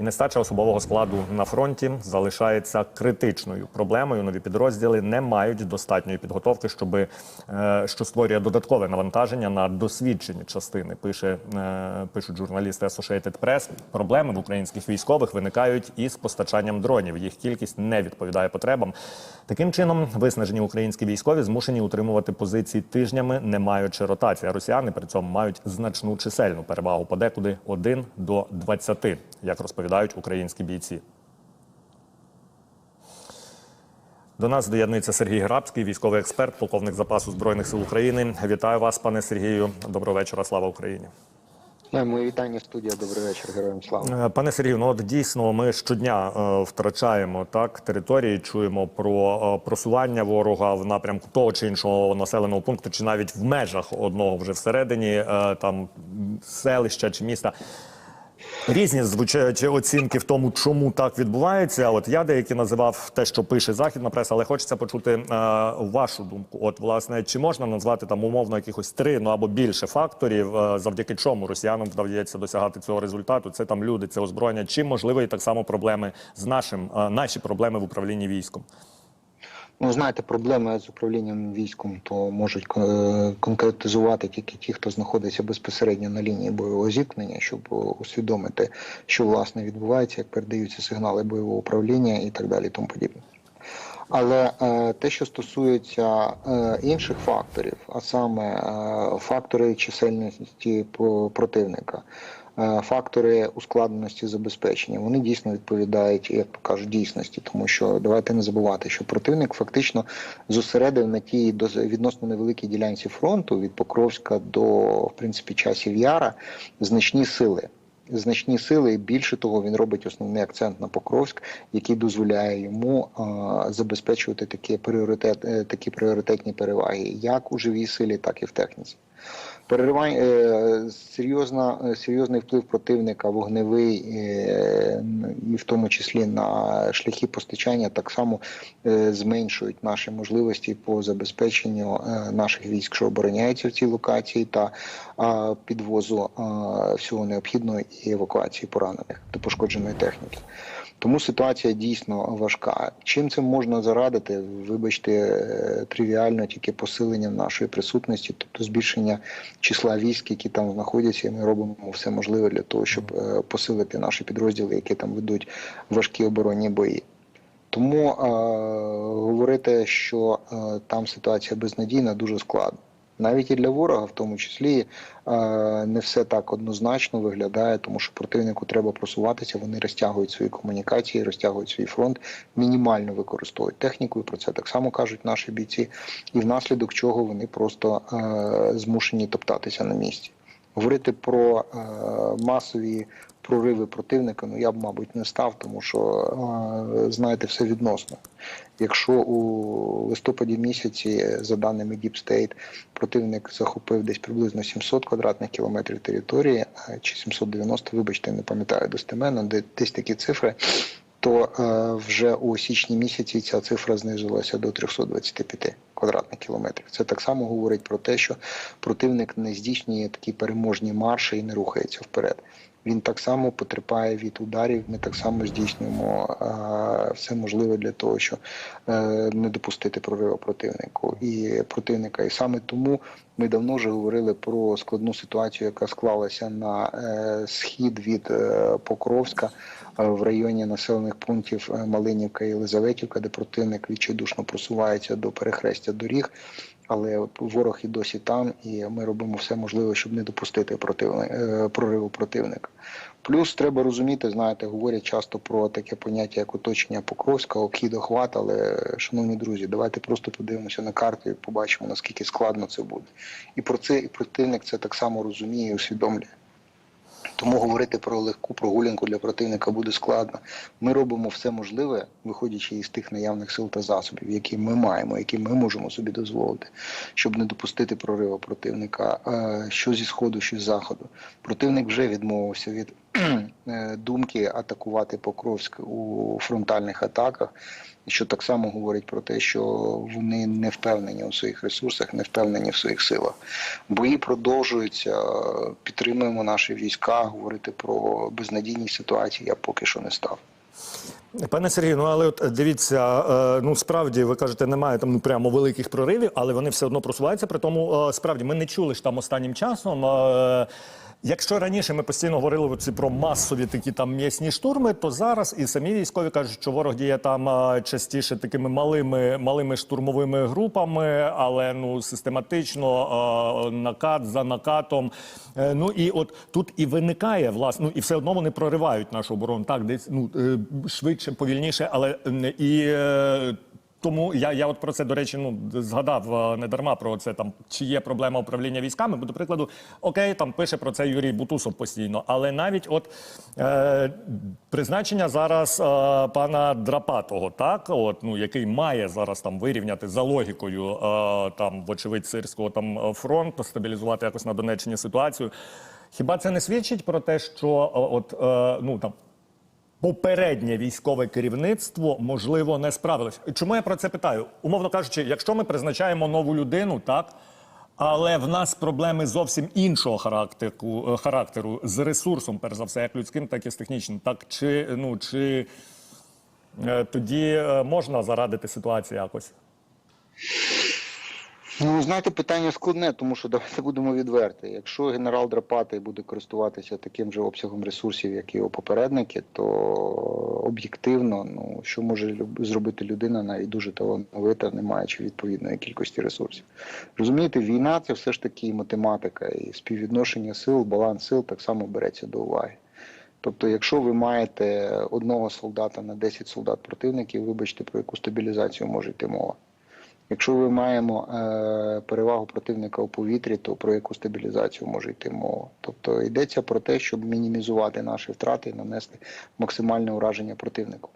І нестача особового складу на фронті залишається критичною проблемою. Нові підрозділи не мають достатньої підготовки, щоб е, що створює додаткове навантаження на досвідчені частини. Пише е, пишуть журналісти Associated Press. Проблеми в українських військових виникають із постачанням дронів. Їх кількість не відповідає потребам. Таким чином, виснажені українські військові змушені утримувати позиції тижнями, не маючи ротації. Росіяни при цьому мають значну чисельну перевагу подекуди 1 до 20, як розповідають українські бійці. До нас доєднується Сергій Грабський, військовий експерт, полковник запасу збройних сил України. Вітаю вас, пане Сергію. Доброго вечора. Слава Україні. Ну, Мої вітання студія. Добрий вечір, героям слава. Е, Пане Сергію, ну от дійсно ми щодня е, втрачаємо так території, чуємо про е, просування ворога в напрямку того чи іншого населеного пункту, чи навіть в межах одного вже всередині е, там селища чи міста. Різні звучать оцінки в тому, чому так відбувається. От я деякі називав те, що пише західна преса, але хочеться почути е, вашу думку. От, власне, чи можна назвати там умовно якихось три ну або більше факторів, е, завдяки чому росіянам вдається досягати цього результату? Це там люди, це озброєння, чи можливо і так само проблеми з нашим е, наші проблеми в управлінні військом? Ну, знаєте, проблеми з управлінням військом то можуть е, конкретизувати тільки ті, хто знаходиться безпосередньо на лінії бойового зіткнення, щоб е, усвідомити, що власне відбувається, як передаються сигнали бойового управління і так далі, і тому подібне. Але е, те, що стосується е, інших факторів, а саме е, фактори чисельності противника, фактори ускладненості забезпечення, вони дійсно відповідають, як то кажуть, дійсності, тому що давайте не забувати, що противник фактично зосередив на тій відносно невеликій ділянці фронту від Покровська до в принципі часів Яра значні сили значні сили, і більше того, він робить основний акцент на Покровськ, який дозволяє йому е, забезпечувати такі пріоритет, е, такі пріоритетні переваги, як у живій силі, так і в техніці. Переривання е, серйозна, е, серйозний вплив противника, вогневий, е, і в тому числі на шляхи постачання, так само зменшують наші можливості по забезпеченню наших військ, що обороняються в цій локації, та підвозу всього необхідного і евакуації поранених та пошкодженої техніки. Тому ситуація дійсно важка. Чим це можна зарадити? Вибачте, е, тривіально тільки посиленням нашої присутності, тобто збільшення числа військ, які там знаходяться, і ми робимо все можливе для того, щоб е, посилити наші підрозділи, які там ведуть важкі оборонні бої. Тому е, говорити, що е, там ситуація безнадійна, дуже складно. Навіть і для ворога, в тому числі, е, не все так однозначно виглядає, тому що противнику треба просуватися. Вони розтягують свої комунікації, розтягують свій фронт, мінімально використовують техніку. І про це так само кажуть наші бійці, і внаслідок чого вони просто е, змушені топтатися на місці. Говорити про е, масові прориви противника, ну я б, мабуть, не став, тому що е, знаєте, все відносно. Якщо у листопаді місяці, за даними Deep State, противник захопив десь приблизно 700 квадратних кілометрів території, е, чи 790, вибачте, не пам'ятаю достеменно, де десь такі цифри. То е, вже у січні місяці ця цифра знизилася до 325 квадратних кілометрів. Це так само говорить про те, що противник не здійснює такі переможні марші і не рухається вперед. Він так само потерпає від ударів. Ми так само здійснюємо все можливе для того, щоб е, не допустити прориву противнику і противника. І саме тому ми давно вже говорили про складну ситуацію, яка склалася на е, схід від е, Покровська в районі населених пунктів Малинівка і Єлизаветівка, де противник відчайдушно просувається до перехрестя доріг. Але ворог і досі там, і ми робимо все можливе, щоб не допустити противни, е, прориву противника. Плюс треба розуміти, знаєте, говорять часто про таке поняття, як оточення Покровська, обхід охват. Але, шановні друзі, давайте просто подивимося на карту і побачимо, наскільки складно це буде. І про це і противник це так само розуміє і усвідомлює. Тому говорити про легку прогулянку для противника буде складно. Ми робимо все можливе, виходячи із тих наявних сил та засобів, які ми маємо, які ми можемо собі дозволити, щоб не допустити прориву противника. Е, Що зі сходу, що з заходу. Противник вже відмовився від думки атакувати Покровськ у фронтальних атаках, що так само говорить про те, що вони не впевнені у своїх ресурсах, не впевнені в своїх силах. Бої продовжуються, підтримуємо наші війська. Говорити про безнадійність ситуації я поки що не став. Пане Сергію, ну але от е, дивіться, е, ну справді ви кажете, немає там ну прямо великих проривів, але вони все одно просуваються. При тому, е, справді, ми не чули ж там останнім часом. Е, Якщо раніше ми постійно говорили про масові такі там м'ясні штурми, то зараз і самі військові кажуть, що ворог діє там е, частіше такими малими малими штурмовими групами, але ну систематично е, накат за накатом. Е, Ну і от тут і виникає власне, ну і все одно вони проривають нашу оборону. Так, десь ну е, швидше, повільніше, але і. Тому я, я от про це, до речі, ну згадав е, не дарма про це там, чи є проблема управління військами. Бо, до прикладу, окей, там пише про це Юрій Бутусов постійно. Але навіть от е, призначення зараз е, пана Драпатого, так, от, ну, який має зараз там вирівняти за логікою е, там, вочевидь, сирського там е, фронту, стабілізувати якось на Донеччині ситуацію. Хіба це не свідчить про те, що е, от е, ну там попереднє військове керівництво можливо не справилось. Чому я про це питаю? Умовно кажучи, якщо ми призначаємо нову людину, так. Але в нас проблеми зовсім іншого характеру, е, характеру з ресурсом, перш за все, як людським, так і з технічним. Так чи ну чи е, тоді е, можна зарадити ситуацію якось? Ну, знаєте, питання складне, тому що давайте будемо відверті. Якщо генерал Драпатий буде користуватися таким же обсягом ресурсів, як і його попередники, то об'єктивно, ну що може зробити людина, навіть дуже талановита, не маючи відповідної кількості ресурсів. Розумієте, війна це все ж таки математика, і співвідношення сил, баланс сил так само береться до уваги. Тобто, якщо ви маєте одного солдата на 10 солдат противників, вибачте, про яку стабілізацію може йти мова. Якщо ми маємо е, перевагу противника у повітрі, то про яку стабілізацію може йти мова? Тобто йдеться про те, щоб мінімізувати наші втрати нанести максимальне ураження противнику.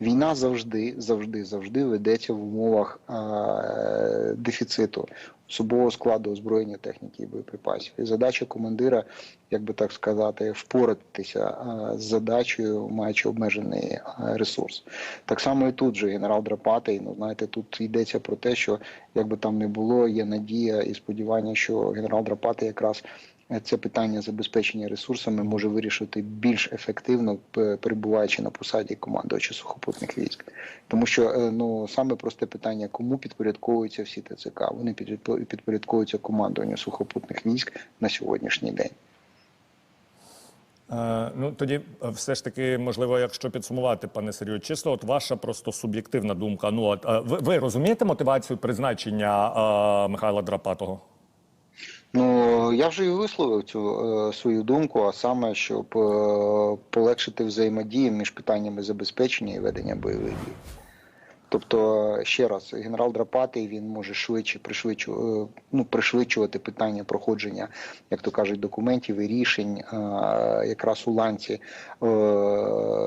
Війна завжди, завжди, завжди ведеться в умовах е, дефіциту особового складу озброєння техніки і боєприпасів. І задача командира, як би так сказати, впоратися е, з задачею, маючи обмежений е, ресурс. Так само і тут же генерал Драпатий. Ну знаєте, тут йдеться про те, що як би там не було, є надія і сподівання, що генерал Драпатий якраз. Е, Це питання забезпечення ресурсами може вирішити більш ефективно, перебуваючи на посаді командувача сухопутних військ, тому що е, ну саме просте питання, кому підпорядковуються всі ТЦК. Вони підпорядковуються командуванню сухопутних військ на сьогоднішній день. Е, ну тоді е, все ж таки, можливо, якщо підсумувати, пане Сергію, чисто от ваша просто суб'єктивна думка. Ну от е, ви, ви розумієте мотивацію призначення е, Михайла Драпатого? Ну я вже і висловив цю е, свою думку, а саме, щоб е, полегшити взаємодію між питаннями забезпечення і ведення бойових дій. Тобто, ще раз, генерал Драпатий він може швидше пришвидшувати, ну, пришвидшувати питання проходження, як то кажуть, документів і рішень е, якраз у ланці е,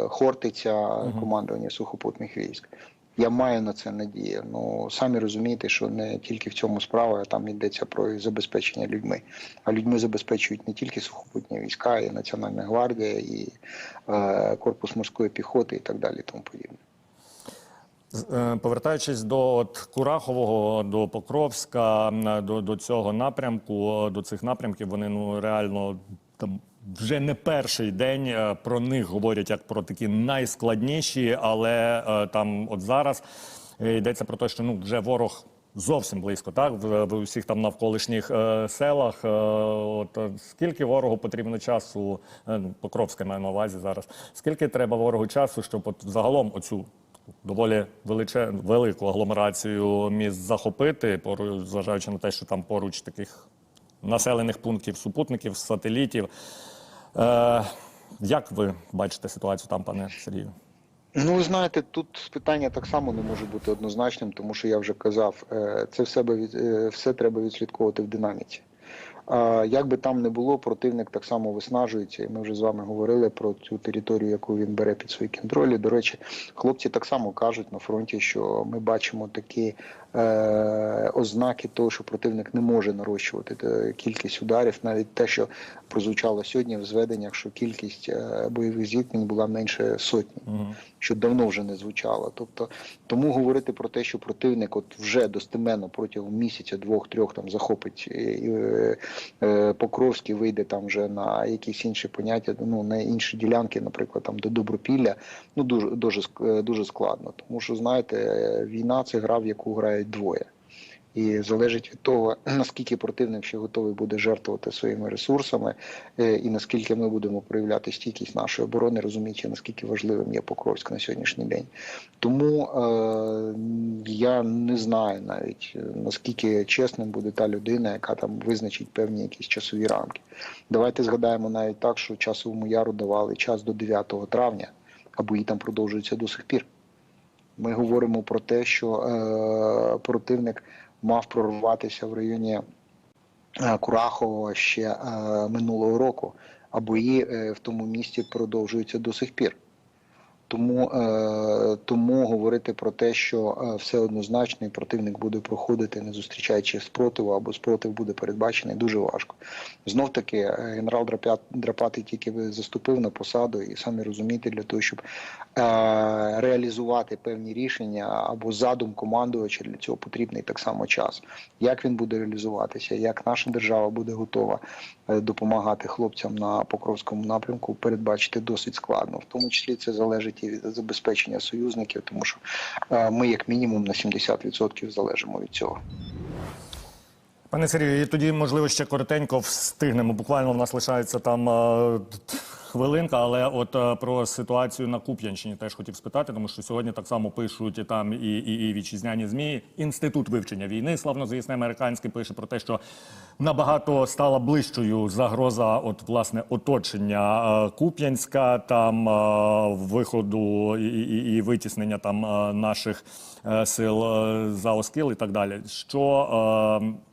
Хортиця командування сухопутних військ. Я маю на це надію. Ну самі розумієте, що не тільки в цьому справа, а там йдеться про забезпечення людьми. А людьми забезпечують не тільки сухопутні війська, і Національна гвардія, і е, корпус морської піхоти, і так далі. Тому подібне. Е, Повертаючись до от Курахового, до Покровська, до, до цього напрямку, до цих напрямків, вони ну реально там вже не перший день е, про них говорять як про такі найскладніші, але е, там от зараз е, йдеться про те, що ну вже ворог. Зовсім близько, так в, в усіх там навколишніх е, селах. Е, от скільки ворогу потрібно часу, е, ну, Покровська маю на увазі зараз. Скільки треба ворогу часу, щоб от загалом оцю доволі величе, велику агломерацію міст захопити, поруч, зважаючи на те, що там поруч таких населених пунктів, супутників, сателітів. Е, як ви бачите ситуацію там, пане Сергію? Ну, знаєте, тут питання так само не може бути однозначним, тому що я вже казав, е, це в себе від- е, все треба відслідковувати в динаміці. Як би там не було, противник так само виснажується, і ми вже з вами говорили про цю територію, яку він бере під свої контролі. До речі, хлопці так само кажуть на фронті, що ми бачимо такі ознаки того, що противник не може нарощувати е, кількість ударів, навіть те, що прозвучало сьогодні в зведеннях, що кількість е, бойових зіткнень була менше сотні що давно вже не звучало. Тобто, тому говорити про те, що противник от вже достеменно протягом місяця, двох-трьох там захопить е, е, е, Покровський, вийде там вже на якісь інші поняття, ну на інші ділянки, наприклад, там до Добропілля, ну дуже дуже е, дуже складно. Тому що знаєте, е, війна це гра, в яку грають двоє. І залежить від того, наскільки противник ще готовий буде жертвувати своїми ресурсами, е, і наскільки ми будемо проявляти стійкість нашої оборони, розуміючи, наскільки важливим є Покровськ на сьогоднішній день. Тому е, я не знаю навіть е, наскільки чесним буде та людина, яка там визначить певні якісь часові рамки. Давайте згадаємо навіть так, що часовому яру давали час до 9 травня, а бої там продовжуються до сих пір. Ми говоримо про те, що е, противник мав прорватися в районі е, Курахового ще е, минулого року, а бої е, в тому місті продовжуються до сих пір. Тому, е, тому говорити про те, що е, все однозначно противник буде проходити, не зустрічаючи спротиву, або спротив буде передбачений, дуже важко. Знов таки, е, генерал Драпатий тільки заступив на посаду, і самі розумієте, для того, щоб реалізувати певні рішення або задум командувача, для цього потрібний так само час. Як він буде реалізуватися, як наша держава буде готова допомагати хлопцям на Покровському напрямку, передбачити досить складно. В тому числі це залежить від забезпечення союзників, тому що е, ми, як мінімум, на 70% залежимо від цього. Пане Сергію, і тоді, можливо, ще коротенько встигнемо. Буквально в нас лишається там е, хвилинка, але от е, про ситуацію на Куп'янщині теж хотів спитати, тому що сьогодні так само пишуть і там і, і, і вітчизняні змі. Інститут вивчення війни, славнозвісний американський, пише про те, що набагато стала ближчою загроза, от власне оточення е, Куп'янська, там е, виходу і, і, і витіснення там е, наших е, сил е, за Оскіл і так далі. Що е,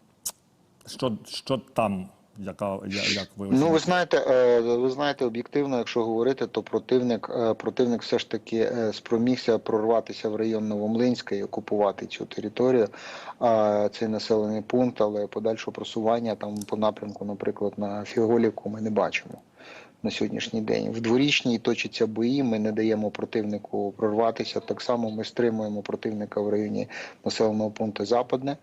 що, що там, яка як ви Ну, ви знаєте, е, ви знаєте, об'єктивно, якщо говорити, то противник, е, противник все ж таки е, спромігся прорватися в район Новомлинська і окупувати цю територію, цей населений пункт, але подальшого просування там по напрямку, наприклад, на Фіголівку ми не бачимо. На сьогоднішній день в дворічній точаться бої. Ми не даємо противнику прорватися. Так само ми стримуємо противника в районі населеного пункту Западне.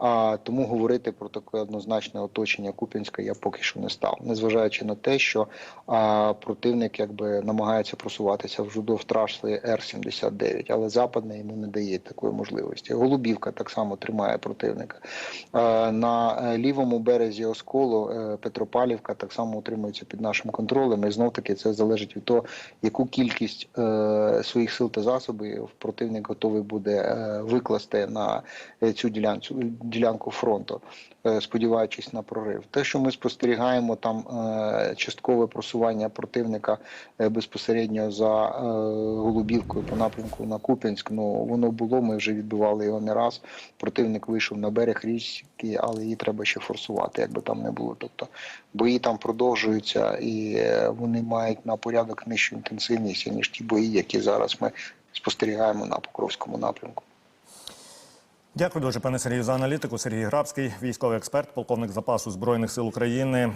А тому говорити про таке однозначне оточення Куп'янська я поки що не став, незважаючи на те, що а, противник якби намагається просуватися вжудов траси Р-79, але западне йому не дає такої можливості. Голубівка так само тримає противника. А, на е, лівому березі Осколу е, Петропавлівка так само утримується під нашим контролем. І знов таки це залежить від того, яку кількість е, своїх сил та засобів противник готовий буде е, викласти на е, цю ділянку, ділянку фронту, е, сподіваючись на прорив. Те, що ми спостерігаємо там е, часткове просування противника е, безпосередньо за е, Голубівкою по напрямку на Куп'янськ, ну воно було. Ми вже відбивали його не раз. Противник вийшов на берег річки, але її треба ще форсувати, якби там не було. Тобто бої там продовжуються і е, вони мають на порядок нижчу інтенсивність ніж ті бої, які зараз ми спостерігаємо на Покровському напрямку. Дякую дуже, пане Сергію, за аналітику. Сергій Грабський, військовий експерт, полковник запасу збройних сил України.